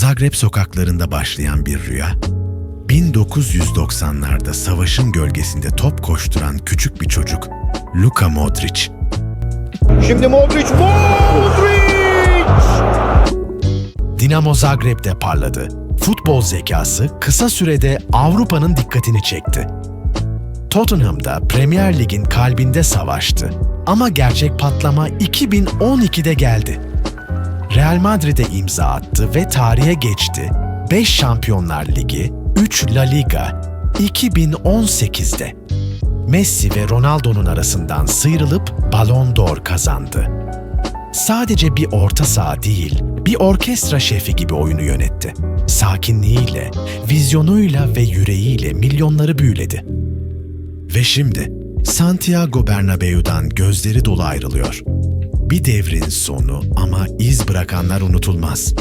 Zagreb sokaklarında başlayan bir rüya, 1990'larda savaşın gölgesinde top koşturan küçük bir çocuk, Luka Modric. Şimdi Modric, Modric! Dinamo Zagreb'de parladı. Futbol zekası kısa sürede Avrupa'nın dikkatini çekti. Tottenham'da Premier Lig'in kalbinde savaştı. Ama gerçek patlama 2012'de geldi. Real Madrid'e imza attı ve tarihe geçti. 5 Şampiyonlar Ligi, 3 La Liga, 2018'de. Messi ve Ronaldo'nun arasından sıyrılıp Ballon d'Or kazandı. Sadece bir orta saha değil, bir orkestra şefi gibi oyunu yönetti. Sakinliğiyle, vizyonuyla ve yüreğiyle milyonları büyüledi. Ve şimdi Santiago Bernabeu'dan gözleri dolu ayrılıyor. Bir devrin sonu ama iz bırakanlar unutulmaz.